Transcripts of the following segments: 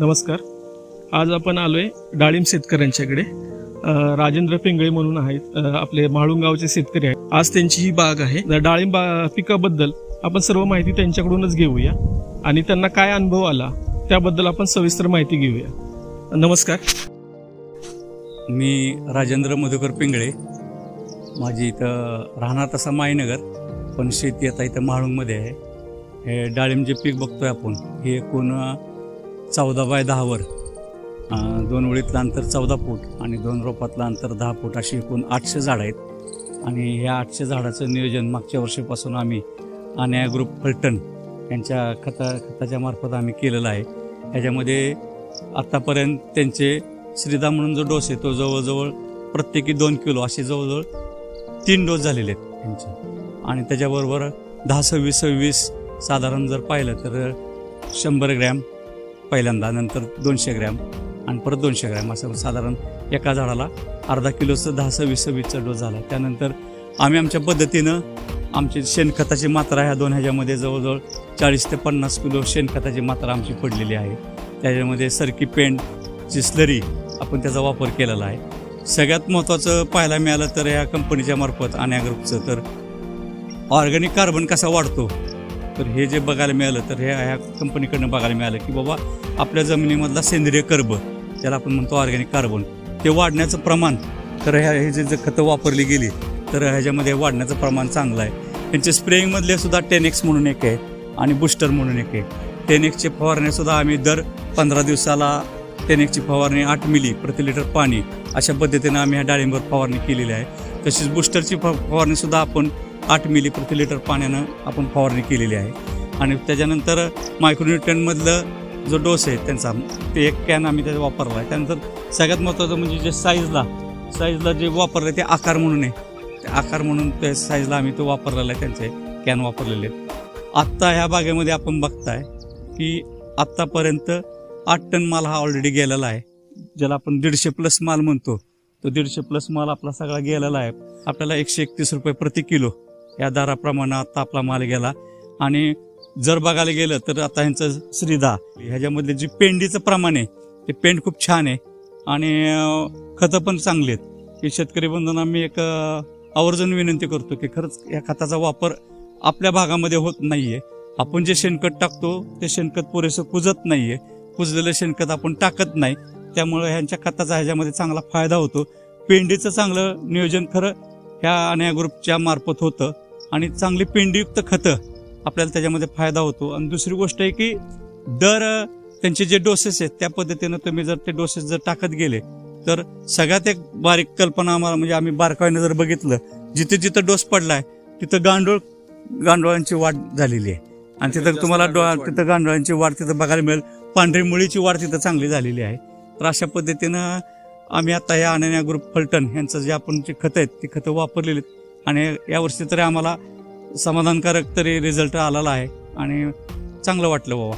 नमस्कार. आज आपण आलोय डाळिंब शेतकऱ्यांच्याकडे. राजेंद्र पिंगळे म्हणून आहेत आपले म्हाळुंग गावचे शेतकरी आहेत. आज त्यांची ही बाग आहे. डाळिंब पिकाबद्दल आपण सर्व माहिती त्यांच्याकडूनच घेऊया. आणि त्यांना काय अनुभव आला त्याबद्दल आपण सविस्तर माहिती घेऊया. नमस्कार. मी राजेंद्र मधुकर पिंगळे. माझी इथं राहणार तसा माईनगर पण शेती आता इथं म्हाळुंगमध्ये आहे. हे डाळिंब जे पीक बघतोय आपण. हे एकूण चौदा बाय दहावर दोन ओळीतलं अंतर चौदा फूट आणि दोन रोपातलं अंतर दहा फूट अशी एकूण आठशे झाडं आहेत. आणि ह्या आठशे झाडाचं नियोजन मागच्या वर्षीपासून आम्ही अन्या ग्रुप फलटण यांच्या खता खताच्या मार्फत आम्ही केलेलं आहे. ह्याच्यामध्ये आत्तापर्यंत त्यांचे श्रीदा म्हणून जो डोस आहे तो जवळजवळ प्रत्येकी दोन किलो असे जवळजवळ तीन डोस झालेले आहेत त्यांचे. आणि त्याच्याबरोबर दहा सव्वीस सव्वीस साधारण जर पाहिलं तर शंभर ग्रॅम पहिल्यांदा नंतर दोनशे ग्रॅम आणि परत दोनशे ग्रॅम असं साधारण एका झाडाला अर्धा किलोचं दहा सव्वीस सव्वीसचा डोस झाला. त्यानंतर आम्ही आमच्या पद्धतीनं आमची शेणखताची मात्रा ह्या दोन ह्याच्यामध्ये जवळजवळ चाळीस ते पन्नास किलो शेणखताची मात्रा आमची पडलेली आहे. त्याच्यामध्ये सरकी पेंटची स्लरी आपण त्याचा वापर केलेला आहे. सगळ्यात महत्त्वाचं पाहायला मिळालं तर ह्या कंपनीच्या मार्फत आन्या ग्रुपचं तर ऑर्गॅनिक कार्बन कसा वाढतो? तर हे जे बघायला मिळालं तर हे ह्या कंपनीकडनं बघायला मिळालं की बाबा आपल्या जमिनीमधला सेंद्रिय कर्ब ज्याला आपण म्हणतो ऑर्गॅनिक कार्बन ते वाढण्याचं प्रमाण तर ह्या हे जे जे खतं वापरली गेली तर ह्याच्यामध्ये वाढण्याचं प्रमाण चांगलं आहे. त्यांचे स्प्रेइंगमधले सुद्धा टेनेक्स म्हणून एक आहे आणि बुस्टर म्हणून एक आहे. टेनेक्सचे फवारण्यासुद्धा आम्ही दर पंधरा दिवसाला टेनेक्सची फवारणी आठ मिली प्रति लिटर पाणी अशा पद्धतीनं आम्ही ह्या डाळिंबर फवारणी केलेली आहे. तशीच बुस्टरची फ फवारणीसुद्धा आपण आठ मिली प्रति लिटर पाण्यानं आपण फवारणी केलेली आहे. आणि त्याच्यानंतर मायक्रोन्युट्रनमधलं जो डोस आहे त्यांचा ते एक कॅन आम्ही त्याचा वापरला आहे. त्यानंतर सगळ्यात महत्त्वाचं म्हणजे जे साईजला साईजला जे वापरलं आहे ते आकार म्हणून आहे. ते आकार म्हणून त्या साईजला आम्ही तो वापरलेला आहे त्यांचे कॅन वापरलेले आहेत. आत्ता ह्या बागेमध्ये आपण बघताय की आत्तापर्यंत आठ टन माल हा ऑलरेडी गेलेला आहे. ज्याला आपण दीडशे प्लस माल म्हणतो तो दीडशे प्लस माल आपला सगळा गेलेला आहे. आपल्याला एकशे एकतीस रुपये प्रति किलो या दाराप्रमाणे आता आपला माल गेला. आणि जर बघायला गेलं तर आता ह्यांचं श्रीदा ह्याच्यामधले जे पेंडीचं प्रमाण आहे ते पेंड खूप छान आहे. आणि खतं पण चांगली आहेत. की शेतकरी बंधूंना मी एक आवर्जून विनंती करतो की खरंच या खताचा वापर आपल्या भागामध्ये होत नाही आहे आपण जे शेणखत टाकतो ते शेणखत पुरेसं कुजत नाही आहे कुजलेलं शेणखत आपण टाकत नाही. त्यामुळे ह्यांच्या खताचा ह्याच्यामध्ये चांगला फायदा होतो. पेंडीचं चांगलं नियोजन खरं ह्या अन्या ग्रुपच्या मार्फत होतं आणि चांगली पेंडीयुक्त खतं आपल्याला त्याच्यामध्ये फायदा होतो. आणि दुसरी गोष्ट आहे की दर त्यांचे जे डोसेस आहेत त्या पद्धतीनं तुम्ही जर ते डोसेस जर टाकत गेले तर सगळ्यात एक बारीक कल्पना आम्हाला म्हणजे आम्ही बारकाईनं जर बघितलं जिथे जिथं डोस पडलाय तिथं गांडूळ गांडुळांची वाढ झालेली आहे. आणि तिथं तुम्हाला डो- तिथं गांडुळांची वाढ तिथं बघायला मिळेल. पांढरी मुळीची वाढ तिथं चांगली झालेली आहे. तर अशा पद्धतीनं आम्ही आता या अनन्या ग्रुप फलटण यांचं जे आपण जे खतं आहेत ती खतं वापरलेली आहेत. आणि यावर्षी तरी आम्हाला समाधानकारक तरी रिझल्ट आलेला आहे आणि चांगलं वाटलं बाबा.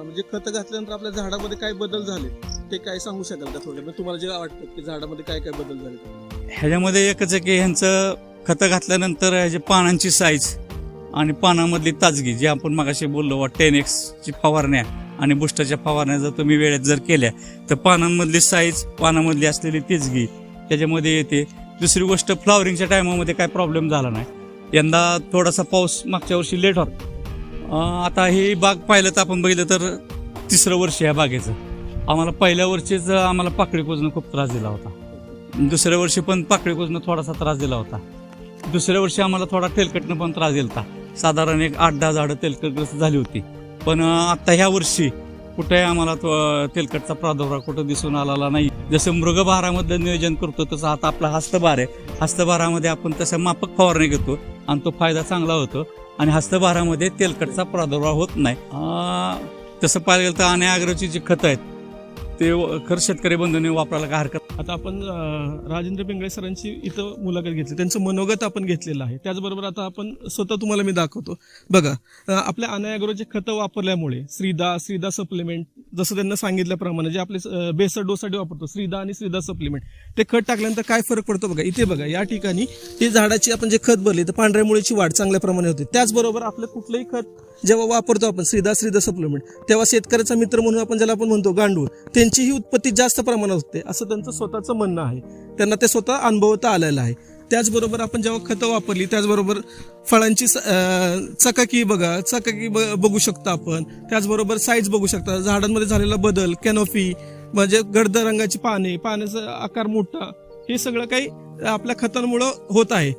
म्हणजे खत घातल्यानंतर आपल्या झाडामध्ये काय बदल झाले? ते काय सांगू शकाल का थोडं? तुम्हाला जे वाटतं की झाडामध्ये काय काय बदल झाले? ह्याच्यामध्ये एकच आहे की ह्यांचं खतं घातल्यानंतर ह्याची पानांची साईज आणि पानामधली ताजगी जी आपण मगाशी बोललो टेन एक्सची फवारण्या आणि बुस्टरच्या फवारण्या जर तुम्ही वेळेत जर केल्या तर पानांमधली साईज पानामधली असलेली तेजगी त्याच्यामध्ये येते. दुसरी गोष्ट फ्लॉवरिंगच्या टायमामध्ये काय प्रॉब्लेम झाला नाही. यंदा थोडासा पाऊस मागच्या वर्षी लेट होता. आता ही बाग पाहिलं तर आपण बघितलं तर तिसरं वर्ष या बागेचं. आम्हाला पहिल्या वर्षीच आम्हाला पाकळी कुजणं खूप त्रास दिला होता. दुसऱ्या वर्षी पण पाकळी कुजणं थोडासा त्रास दिला होता. दुसऱ्या वर्षी आम्हाला थोडा तेलकटनं पण त्रास दिला होता साधारण एक आठ दहा झाडं तेलकटग्रस्त झाली होती. पण आत्ता ह्या वर्षी कुठेही आम्हाला तो तेलकटचा प्रादुर्भाव कुठं दिसून आलेला नाही. जसं मृगभारामधलं नियोजन करतो तसं आता आपला हस्तभार आहे. हस्तभारामध्ये आपण तसं मापक फवारणी घेतो आणि तो फायदा चांगला होतो आणि हस्तभारामध्ये तेलकटचा प्रादुर्भाव होत नाही. तसं पाहिलं गेलं तर आणि अग्रची जी खतं आहेत ते व- शेतकरी बंधूंनी वापरायला काय हरकत आता आपण राजेंद्र पिंगळे सरांची इथं मुलाखत घेतली. त्यांचं मनोगत आपण घेतलेलं आहे. त्याचबरोबर आता आपण स्वतः तुम्हाला मी दाखवतो. बघा आपल्या अनायाग्रोचे खतं वापरल्यामुळे श्रीदा श्रीदा सप्लिमेंट जसं त्यांना सांगितल्याप्रमाणे जे आपले बेसर डोसाठी वापरतो श्रीदा आणि श्रीदा सप्लिमेंट ते खत टाकल्यानंतर काय फरक पडतो बघा? इथे बघा या ठिकाणी ही झाडाची आपण जे खत भरले तर पांढऱ्या मुळीची वाढ चांगल्या प्रमाणे होते. त्याचबरोबर आपलं कुठलंही खत जेव्हा वापरतो आपण श्रीदा श्रीदा सप्लिमेंट तेव्हा शेतकऱ्याचा मित्र म्हणून आपण ज्याला आपण म्हणतो गांडूळ त्यांचीही उत्पत्ती जास्त प्रमाणात होते. असं त्यांचं स्वतःचं म्हणणं आहे. त्यांना ते स्वतः अनुभवता आलेलं आहे. त्याचबरोबर आपण जेव्हा खतं वापरली त्याचबरोबर फळांची स- चकाकी बघा चकाकी ब- बघू शकता आपण. त्याचबरोबर साईज बघू शकता. झाडांमध्ये झालेला बदल कॅनोफी म्हणजे गर्द रंगाची पाने पाण्याचा आकार मोठा हे सगळं काही आपल्या खतांमुळं होत आहे.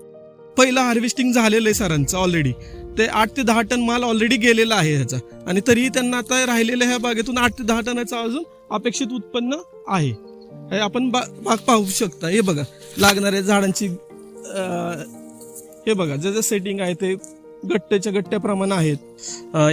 पहिलं हार्वेस्टिंग झालेलं आहे सरांचं ऑलरेडी ते आठ ते दहा टन माल ऑलरेडी गेलेला आहे ह्याचा. आणि तरीही त्यांना आता राहिलेल्या ह्या बागेतून आठ ते दहा टनाचं अजून अपेक्षित उत्पन्न आहे. हे आपण बा बाग पाहू शकता. हे बघा लागणाऱ्या झाडांची हे बघा जे जे सेटिंग आहे ते गट्ट्याच्या गट्ट्याप्रमाणे आहेत.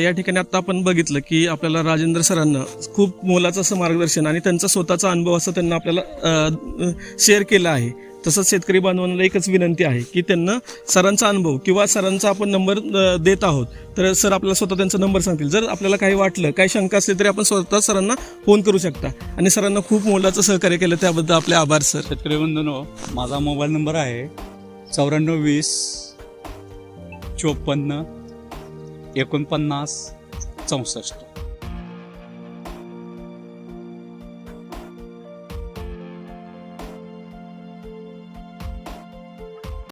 या ठिकाणी आता आपण बघितलं की आपल्याला राजेंद्र सरांना खूप मोलाचं असं मार्गदर्शन आणि त्यांचा स्वतःचा अनुभव असं त्यांना आपल्याला शेअर केला आहे. तसंच शेतकरी बांधवांना एकच विनंती आहे की त्यांना सरांचा अनुभव किंवा सरांचा आपण नंबर देत आहोत तर सर आपल्याला स्वतः त्यांचा नंबर सांगतील. जर आपल्याला काही वाटलं काही शंका असली तरी आपण स्वतः सरांना फोन करू शकता. आणि सरांना खूप मोलाचं सहकार्य केलं त्याबद्दल आपले आभार सर. शेतकरी बंधनो माझा मोबाईल नंबर आहे चौऱ्याण्णव वीस चोपन्न एकोणपन्नास चौसष्ट.